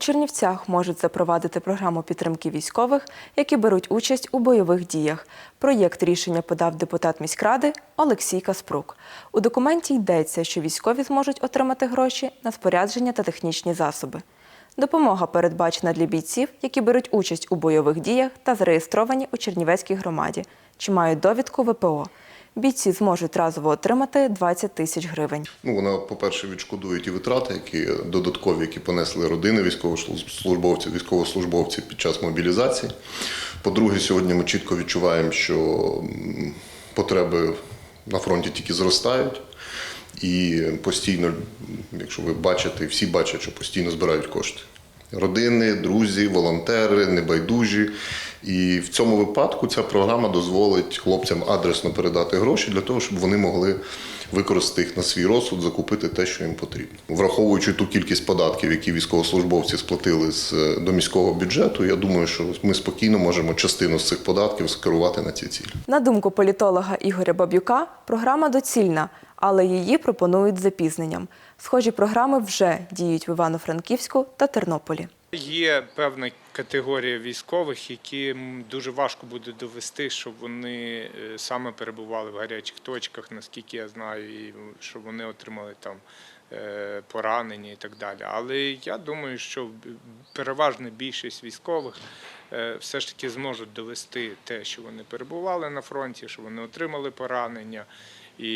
Чернівцях можуть запровадити програму підтримки військових, які беруть участь у бойових діях. Проєкт рішення подав депутат міськради Олексій Каспрук. У документі йдеться, що військові зможуть отримати гроші на спорядження та технічні засоби. Допомога передбачена для бійців, які беруть участь у бойових діях та зареєстровані у Чернівецькій громаді, чи мають довідку ВПО. Бійці зможуть разово отримати 20 тисяч гривень. Ну, вона, по-перше, відшкодує ті витрати, які додаткові, які понесли родини військовослужбовців, військовослужбовців під час мобілізації. По-друге, сьогодні ми чітко відчуваємо, що потреби на фронті тільки зростають. І постійно, якщо ви бачите, всі бачать, що постійно збирають кошти. Родини, друзі, волонтери, небайдужі. І в цьому випадку ця програма дозволить хлопцям адресно передати гроші для того, щоб вони могли використати їх на свій розсуд, закупити те, що їм потрібно. Враховуючи ту кількість податків, які військовослужбовці сплатили з до міського бюджету, я думаю, що ми спокійно можемо частину з цих податків скерувати на ці цілі. На думку політолога Ігоря Бабюка, програма доцільна, але її пропонують запізненням. Схожі програми вже діють в Івано-Франківську та Тернополі. Є певна категорія військових, які дуже важко буде довести, щоб вони е, саме перебували в гарячих точках, наскільки я знаю, і щоб вони отримали там е, поранення і так далі. Але я думаю, що переважна більшість військових е, все ж таки зможуть довести те, що вони перебували на фронті, що вони отримали поранення. І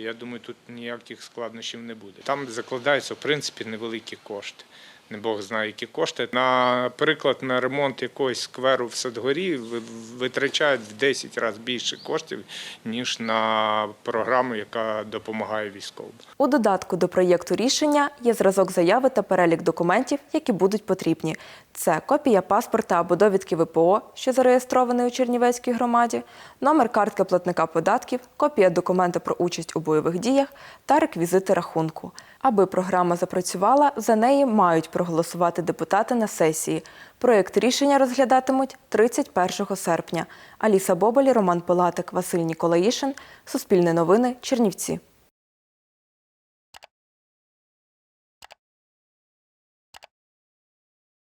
я думаю, тут ніяких складнощів не буде. Там закладаються в принципі невеликі кошти. Не Бог знає, які кошти. Наприклад, на ремонт якогось скверу в Садгорі ви- витрачають в 10 разів більше коштів, ніж на програму, яка допомагає військовим. У додатку до проєкту рішення є зразок заяви та перелік документів, які будуть потрібні. Це копія паспорта або довідки ВПО, що зареєстрований у Чернівецькій громаді, номер картки платника податків, копія документа про участь у бойових діях та реквізити рахунку. Аби програма запрацювала, за неї мають проголосувати депутати на сесії. Проєкт рішення розглядатимуть 31 серпня. Аліса Боболі, Роман Пилатик, Василь Ніколаїшин. Суспільне новини. Чернівці.